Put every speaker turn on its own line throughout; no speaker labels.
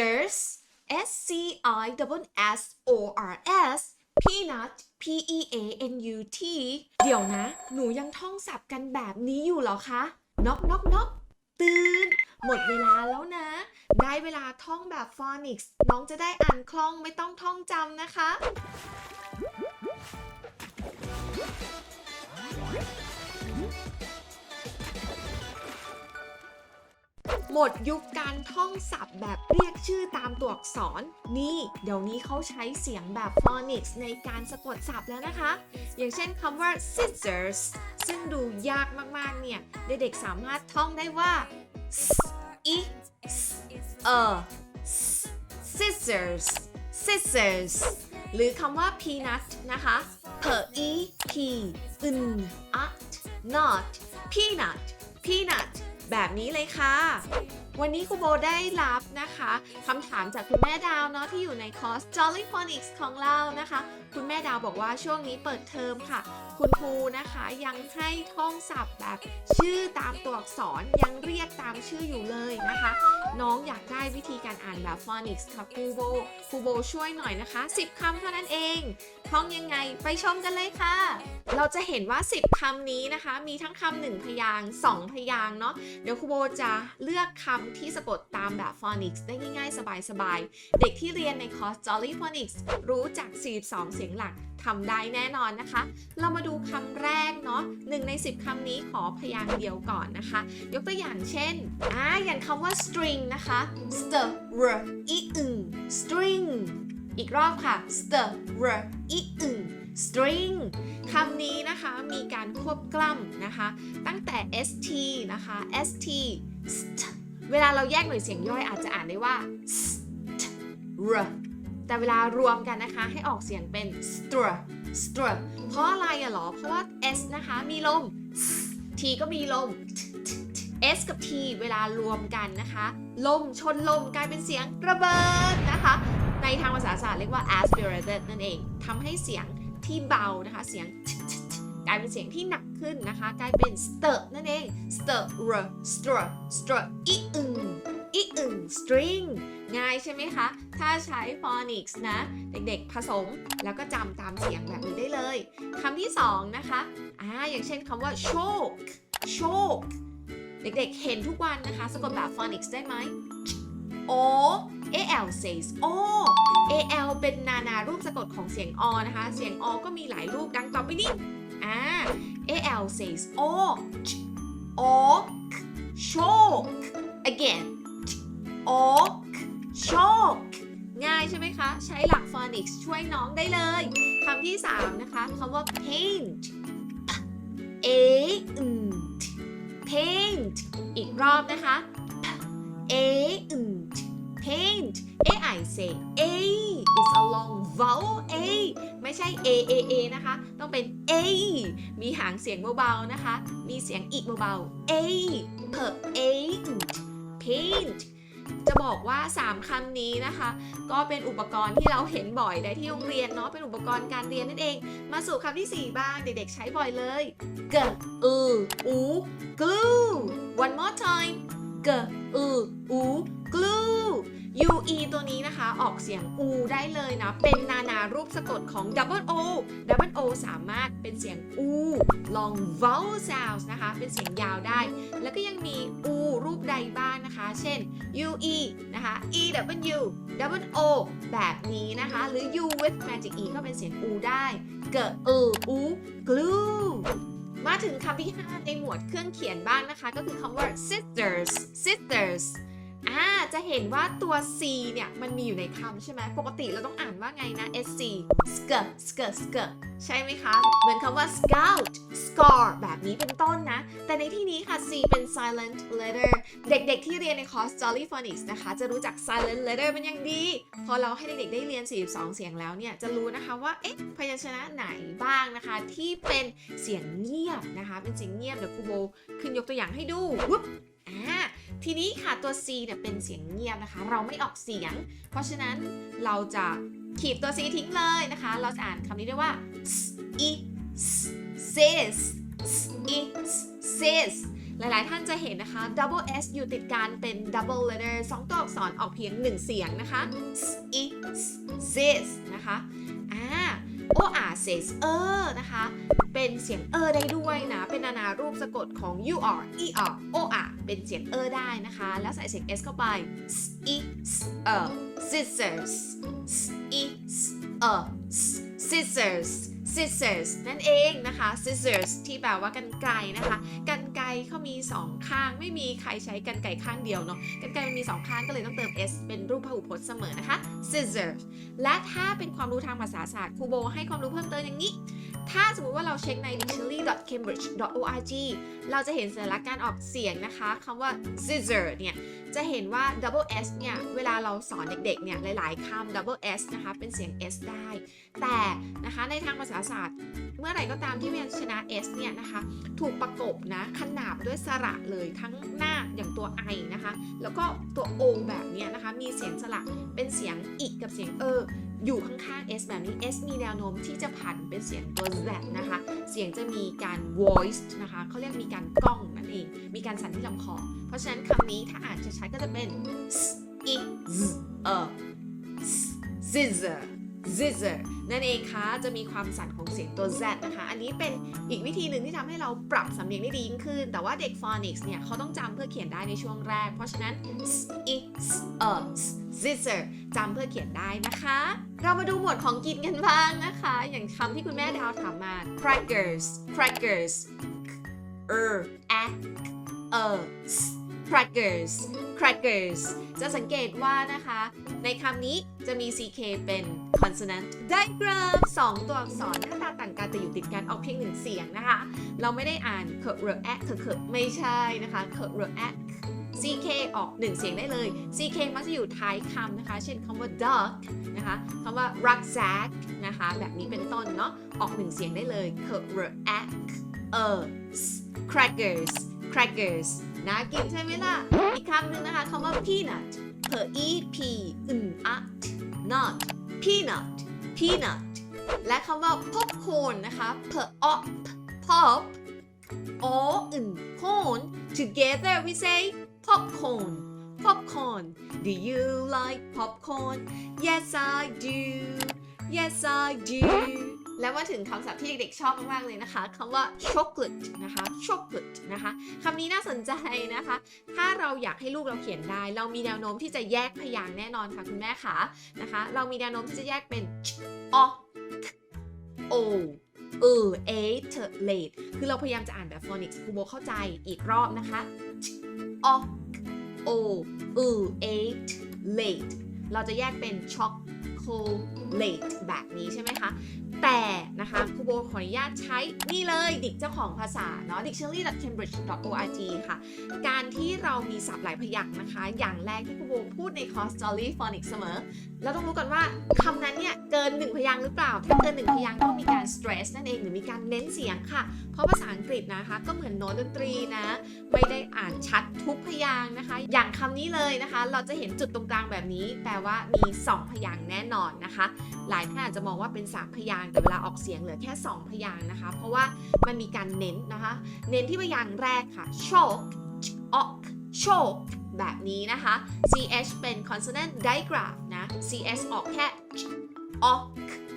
scissors S C I S S O R S peanut P E A N U T เดี๋ยวนะ หนูยังท่องศัพท์กันแบบนี้อยู่เหรอคะน็อกน็อกน็อกตื่น หมดเวลาแล้วนะ ได้เวลาท่องแบบฟอนิกส์น้องจะได้อ่านคล่องไม่ต้องท่องจำนะคะ หมดยุคการท่องศัพท์แบบเรียกชื่อตามตัวอักษร นี่ เดี๋ยวนี้เขาใช้เสียงแบบฟอนิกส์ในการสะกดศัพท์แล้วนะคะ อย่างเช่นคำว่า scissors ซึ่งดูยากมากๆ เนี่ย เด็กๆสามารถท่องได้ว่า s i s a s scissors scissors หรือคำว่า peanut นะคะ p e p n a t not peanut peanut แบบนี้เลยค่ะ วันนี้ครูโบได้รับนะคะคำถามจากคุณแม่ดาวเนาะที่อยู่ในคอร์ส Jolly Phonics ของเรานะคะ คุณแม่ดาวบอกว่าช่วงนี้เปิดเทอมค่ะ คุณครูนะคะยังให้ท่องศัพท์แบบชื่อตามตัวอักษรยังเรียกตามชื่ออยู่เลยนะคะ น้องอยากได้วิธีการอ่านแบบ Phonics ค่ะครูโบครูโบช่วยหน่อยนะคะ 10คำเท่านั้นเองท่องยังไงไปชมกันเลยค่ะ เราจะเห็นว่า 10คำนี้นะคะ มีทั้งคำหนึ่งพยางค์สองพยางค์เนาะเดี๋ยวครูโบจะเลือกคำที่สะกดตามแบบ phonics ได้ง่ายๆ สบายๆ เด็กที่เรียนในคอร์ส Jolly Phonics รู้จัก 42 เสียงหลักทำได้แน่นอนนะคะ เรามาดูคำแรกเนาะหนึ่งใน 10 คำนี้ขอพยางค์เดียวก่อนนะคะ ยกตัวอย่างเช่นอ่าอย่างคำว่า string นะคะ st r i อึง string อีกรอบค่ะ st r i อึง string คำนี้นะคะมีการควบกล้ำนะคะ ตั้งแต่ st นะคะ st st เวลาเราแยกหน่วยเสียงย่อยอาจจะอ่านได้ว่า st r แต่เวลารวมกันนะคะให้ออกเสียงเป็น str str เพราะอะไรอะหรอ เพราะว่า s นะคะมีลม t ก็มีลม s กับ t เวลารวมกันนะคะ ลมชนลมกลายเป็นเสียงระเบิดนะคะ ในทางภาษาศาสตร์เรียกว่า aspirated นั่นเองทำให้เสียงที่เบานะคะเสียง ลายเป็นเสียงที่หนักขึ้นนะคะ กลายเป็น stir นั่นเอง stir stir stir อีอึงอีอึง string ง่ายใช่ไหมคะ ถ้าใช้ phonics นะ เด็กๆ ผสมแล้วก็จำตามเสียงแบบนี้ได้เลยคำที่สองนะคะอ่าอย่างเช่นคำว่า choke choke เด็กๆ เห็นทุกวันนะคะ สะกดแบบ phonics ได้ไหม o al says o al เป็นนานารูปสะกดของเสียงอนะคะ เสียงอก็มีหลายรูปดังต่อไปนี้ อ่า al says o o choke again o choke ง่ายใช่ไหมคะ ใช้หลัก phonics ช่วยน้องได้เลยคำที่ 3 นะคะคำว่า paint a n t paint อีกรอบนะคะ a n t paint a I say a is a long vowel a ไม่ใช่ a a a นะคะ ต้องเป็น a มีหางเสียงเบาๆนะคะ มีเสียงอีกเบาๆ a per paint paint จะบอกว่า 3คำนี้นะคะ ก็เป็นอุปกรณ์ที่เราเห็นบ่อยได้ที่โรงเรียนเนาะเป็นอุปกรณ์การเรียนนั่นเอง มาสู่คำที่ 4 บ้างเด็กๆใช้บ่อยเลยกอืออู glue one more time กอืออู glue ue ตัวนี้นะคะออกเสียง u ได้เลยนะ เป็นนานารูปสะกดของ double o double o สามารถเป็นเสียง u long vowel sounds นะคะ เป็นเสียงยาวได้ แล้วก็ยังมี u รูปใดบ้างนะคะ เช่น ue นะคะ e w double o แบบนี้นะคะ หรือ u with magic e ก็เป็นเสียง u ได้เกอเออ u glue มาถึงคำที่ 5 ในหมวดเครื่องเขียนบ้างนะคะ ก็คือคำว่า sisters sisters อ่าจะเห็นว่าตัว c เนี่ย มันมีอยู่ในคำใช่ไหมปกติเราต้องอ่านว่าไงนะ sc sk sk sk ใช่ไหมคะ เหมือนคำว่า scout scar แบบนี้เป็นต้นนะ แต่ในที่นี้ค่ะ c เป็น silent letter เด็กๆที่เรียนในคอร์ส Jolly Phonics นะคะ จะรู้จัก silent letter เป็นอย่างดี พอเราให้เด็กๆได้เรียน 42 เสียงแล้วเนี่ย จะรู้นะคะว่า เอ๊ะ พยัญชนะไหนบ้างนะคะ ที่เป็นเสียงเงียบนะคะ เป็นเสียงเงียบเดี๋ยวครูโบขึ้นยกตัวอย่างให้ดูวุ๊บ ทีนี้ค่ะตัว C เนี่ยเป็นเสียงเงียบนะคะ เราไม่ออกเสียง เพราะฉะนั้นเราจะขีดตัว C ทิ้งเลยนะคะ เราจะอ่านคำนี้ได้ว่า s i s sis s i s sis หลาย ๆ ท่านจะเห็นนะคะ double s อยู่ติดกันเป็น double letter สองตัวอักษรออกเพียงหนึ่งเสียงนะคะ s i s sis นะคะ โออาเซสเออนะคะ เป็นเสียงเออได้ด้วยนะ เป็นนานารูปสะกดของ u r e r o r เป็นเสียงเออได้นะคะ แล้วใส่เสียง s เข้าไป s i s เออ scissors s e s e scissors scissors นั่นเองนะคะ scissors ที่แปลว่ากันไกรนะคะ กันไกรเขามี 2 ข้าง ไม่มีใครใช้กันไกรข้างเดียวเนาะ กันไกรมันมี 2 ข้างก็เลยต้องเติม s เป็นรูปพหูพจน์เสมอนะคะ scissors และถ้าเป็นความรู้ทางภาษาศาสตร์ครูโบให้ความรู้เพิ่มเติมอย่างนี้ ถ้าสมมุติว่าเราเช็คใน dictionary.cambridge.org เราจะเห็นสัญลักษณ์การออกเสียงนะคะคำว่า scissor เนี่ย จะเห็นว่า double s เนี่ย เวลาเราสอนเด็กๆ เนี่ย หลายๆคำ double s นะคะ เป็นเสียง s ได้ แต่นะคะในทางภาษาศาสตร์ เมื่อไหร่ก็ตามที่พยัญชนะ s เนี่ยนะคะ ถูกประกบนะ ขนาบด้วยสระเลยทั้งหน้าอย่างตัว i นะคะ แล้วก็ตัว o แบบเนี้ยนะคะ มีเสียงสระเป็นเสียงอีกกับเสียงเออ อยู่ข้างๆ s แบบนี้ s มีแนวโน้มที่จะผันเป็นเสียงตัว z นะคะ เสียงจะมีการ voice นะคะเขาเรียกมีการก้องนั่นเอง มีการสั่นที่ลำคอ เพราะฉะนั้นคำนี้ถ้าอ่านชัดๆก็จะเป็น s i z e r scissor scissor นั่นเองค่ะจะมีความสั่นของเสียงตัว z นะคะ อันนี้เป็นอีกวิธีหนึ่งที่ทำให้เราปรับสำเนียงได้ดียิ่งขึ้น แต่ว่าเด็ก phonics เนี่ยเขาต้องจำเพื่อเขียนได้ในช่วงแรก เพราะฉะนั้น s i z e r scissor จำเพื่อเขียนได้นะคะ เรามาดูหมวดของกินกันบ้างนะคะ อย่างคำที่คุณแม่ดาวถามมา crackers crackers er a เออ crackers crackers จะสังเกตว่านะคะ ในคำนี้จะมี ck เป็น consonant diagram สองตัวอักษรหน้าตาต่างกันแต่อยู่ติดกันออกเพียงหนึ่งเสียงนะคะ เราไม่ได้อ่านเคอร์แอะเคอไม่ใช่นะคะเคอร์แอะ ck ออกหนึ่งเสียงได้เลย ck มักจะอยู่ท้ายคำนะคะ เช่นคำว่า duck นะคะคำว่า rucksack นะคะ แบบนี้เป็นต้นเนาะ ออกหนึ่งเสียงได้เลย c r a c k e r s crackers crackers น่ากินใช่ไหมล่ะ อีกคำหนึ่งนะคะคำว่า peanut เพอ e p อึน at not peanut peanut และคำว่า popcorn นะคะเพอ op pop o อึน corn together we say popcorn popcorn do you like popcorn yes I do yes I do แล้วมาถึงคำศัพท์ที่เด็กๆชอบมากๆเลยนะคะคำว่า chocolate นะคะ chocolate นะคะคำนี้น่าสนใจนะคะ ถ้าเราอยากให้ลูกเราเขียนได้ เรามีแนวโน้มที่จะแยกพยางค์แน่นอนค่ะคุณแม่คะนะคะ เรามีแนวโน้มที่จะแยกเป็น ch o k o เออ a t late คือเราพยายามจะอ่านแบบ phonics ครูโบเข้าใจอีกรอบนะคะ ch o o เออ eight late เราจะแยกเป็น chocolate แบบนี้ใช่ไหมคะ แต่นะคะครูโบขออนุญาตใช้นี่เลยดิกเจ้าของภาษาเนาะ dictionary.cambridge.org ค่ะ การที่เรามีศัพท์หลายพยางค์นะคะ อย่างแรกที่ครูโบพูดในคอร์ส Story Phonics เสมอ เราต้องรู้ก่อนว่าคำนั้นเนี่ยเกินหนึ่งพยางค์หรือเปล่า ถ้าเกินหนึ่งพยางค์ต้องมีการ stress นั่นเองหรือมีการเน้นเสียงค่ะ เพราะภาษาอังกฤษนะคะ ก็เหมือนโน้ตดนตรีนะ ไม่ได้อ่านชัดทุกพยางค์นะคะ อย่างคำนี้เลยนะคะ เราจะเห็นจุดตรงกลางแบบนี้ แปลว่ามี 2 พยางค์แน่นอนนะคะ หลายท่านอาจจะมองว่าเป็น 3 พยางค์แต่เวลาออกเสียงเหลือแค่ 2 พยางค์นะคะ เพราะว่ามันมีการเน้นนะคะ เน้นที่พยางค์แรกค่ะ choke ok choke แบบนี้นะคะ ch เป็น consonant digraph cs ออกแค่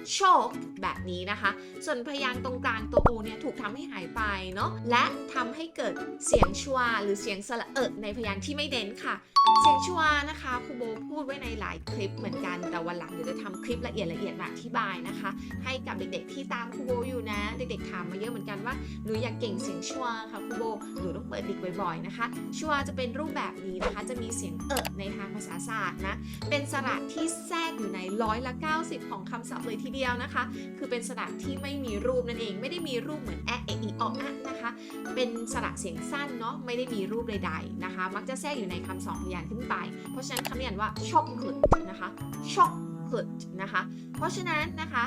ok choke แบบนี้นะคะ ส่วนพยางตรงกลางตัว o เนี่ยถูกทำให้หายไปเนาะและทำให้เกิดเสียงชวาหรือเสียงสระเอิดในพยางที่ไม่เน้นค่ะ เสียงชวานะคะครูโบพูดไว้ในหลายคลิปเหมือนกันแต่วันหลังเดี๋ยวจะทำคลิปละเอียดละเอียดมาอธิบายนะคะ ให้กับเด็กๆที่ตามครูโบอยู่นะ เด็กๆถามมาเยอะเหมือนกันว่าหนูอยากเก่งเสียงชวาค่ะครูโบหนูต้องเปิดดิกบ่อยๆนะคะชวาจะเป็นรูปแบบนี้นะคะ จะมีเสียงเอิในทางภาษาศาสตร์นะเป็นสระที่แทรกอยู่ในร้อยละ 90 ของคำศัพท์เลยทีเดียวนะคะ คือเป็นสระที่ไม่มีรูปนั่นเอง ไม่ได้มีรูปเหมือนแอะเออีออะนะคะ เป็นสระเสียงสั้นเนาะไม่ได้มีรูปใดๆนะคะ มักจะแทรกอยู่ในคำสองพยางค์ขึ้นไป เพราะฉะนั้นคำนี้อ่านว่า chocolate นะคะ chocolate นะคะ เพราะฉะนั้นนะคะ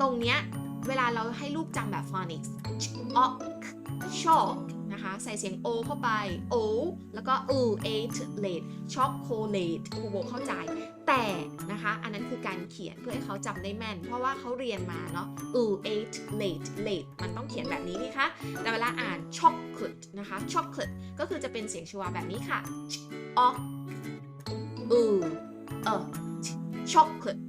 ตรงเนี้ยเวลาเราให้ลูกจำแบบ phonics o chalk นะคะใส่เสียง o เข้าไป o แล้วก็ u a t late chocolate ครูโบเข้าใจ แต่นะคะ อันนั้นคือการเขียนเพื่อให้เขาจำได้แม่น เพราะว่าเขาเรียนมาเนาะอือ eight late late มันต้องเขียนแบบนี้นี่คะ แต่เวลาอ่าน chocolate นะคะ chocolate ก็คือจะเป็นเสียงชวาแบบนี้ค่ะอออือเออ chocolate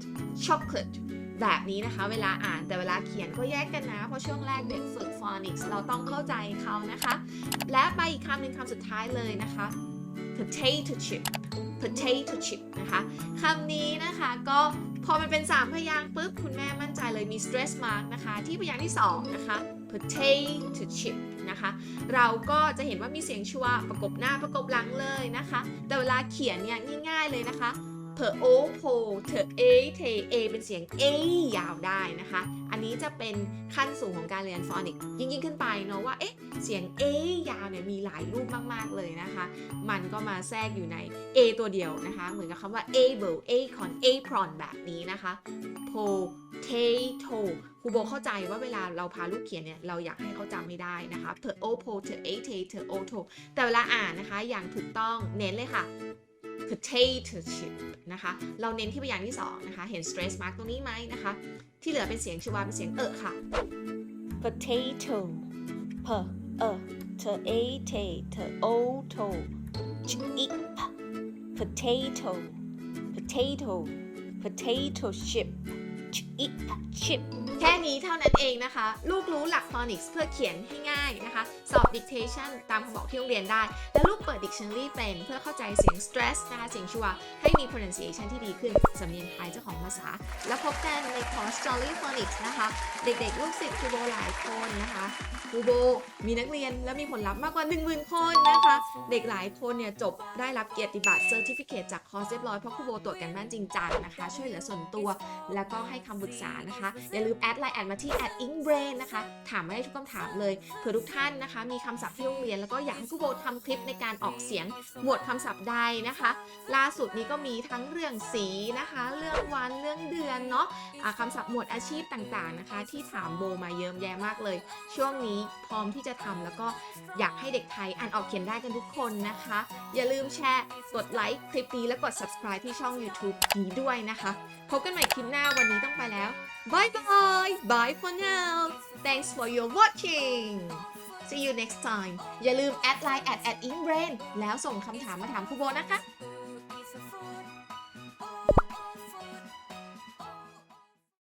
chocolate แบบนี้นะคะ เวลาอ่านแต่เวลาเขียนก็แยกกันนะ เพราะช่วงแรกเด็กฝึก phonics เราต้องเข้าใจเขานะคะ และไปอีกคำหนึ่งคำสุดท้ายเลยนะคะ potato chip potato chip นะคะคำนี้นะคะก็พอมันเป็น 3 พยางค์ปุ๊บ คุณแม่มั่นใจเลยมี stress mark นะคะ ที่พยางค์ที่ 2 นะคะ potato chip นะคะ เราก็จะเห็นว่ามีเสียงชัวประกบหน้าประกบหลังเลยนะคะ แต่เวลาเขียนเนี่ยง่ายๆเลยนะคะ เพอโอโพเธอเอเทเอเป็นเสียง A ยาวได้นะคะ อันนี้จะเป็นขั้นสูงของการเรียนฟอนิกยิ่งยิ่งขึ้นไปเนาะว่าเอ๊ะเสียง A ยาวเนี่ยมีหลายรูปมากๆเลยนะคะ มันก็มาแทรกอยู่ใน A ตัวเดียวนะคะ เหมือนกับคำว่า able acon apron แบบนี้นะคะ potato ครูโบเข้าใจว่าเวลาเราพาลูกเขียนเนี่ยเราอยากให้เขาจำไม่ได้นะคะ per o po t e a t e ter o to แต่เวลาอ่านนะคะอย่างถูกต้องเน้นเลยค่ะ potato chip นะคะ เราเน้นที่พยางค์ที่2นะคะ เห็น stress mark ตรงนี้ไหมนะคะ ที่เหลือเป็นเสียงชวาเป็นเสียงเออค่ะ
potato p a t a t t o t o ch i p potato potato potato chip ch i chip
แค่นี้เท่านั้นเองนะคะ ลูกรู้หลัก phonics เพื่อเขียนให้ง่ายนะคะ สอบ dictation ตามคำบอกที่โรงเรียนได้ และลูกเปิด dictionary เป็นเพื่อเข้าใจเสียง stress นะคะเสียงชัวให้มี pronunciation ที่ดีขึ้น สำเนียงไทยเจ้าของภาษา แล้วพบกันในคอร์ส Jolly Phonics นะคะ เด็กๆ ลูกศิษย์ครูโบหลายคนนะคะครูโบมีนักเรียนและมีผลลัพธ์มากกว่า 10,000 คนนะคะ เด็กหลายคนเนี่ยจบได้รับเกียรติบัตร certificate จากคอร์สเรียบร้อยเพราะครูโบตรวจกันบ้านจริงจังนะคะ ช่วยเหลือส่วนตัว แล้วก็ให้คำปรึกษานะคะ อย่าลืมแอดไลน์แอดมาที่ at inkbrain นะคะ ถามมาได้ทุกคำถามเลยเผื่อทุกท่านนะคะ มีคำศัพท์ที่โรงเรียน แล้วก็อยากให้ครูโบทำคลิปในการออกเสียงหมวดคำศัพท์ใดนะคะ ล่าสุดนี้ก็มีทั้งเรื่องสีนะคะ เรื่องวันเรื่องเดือนเนาะอ่าคำศัพท์หมวดอาชีพต่างๆนะคะ ที่ถามโบมาเยอะแยะมากเลย ช่วงนี้พร้อมที่จะทำแล้วก็อยากให้เด็กไทยอ่านออกเขียนได้กันทุกคนนะคะ อย่าลืมแชร์กดไลค์คลิปนี้และกด subscribe ที่ช่อง YouTube นี้ด้วยนะคะ พบกันใหม่คลิปหน้าวันนี้ต้องไปแล้ว Bye bye bye for now thanks for your watching see you next time อย่าลืมแอดไลน์แอดแอดอิงเบรนแล้วส่งคำถามมาถามครูโบนะคะ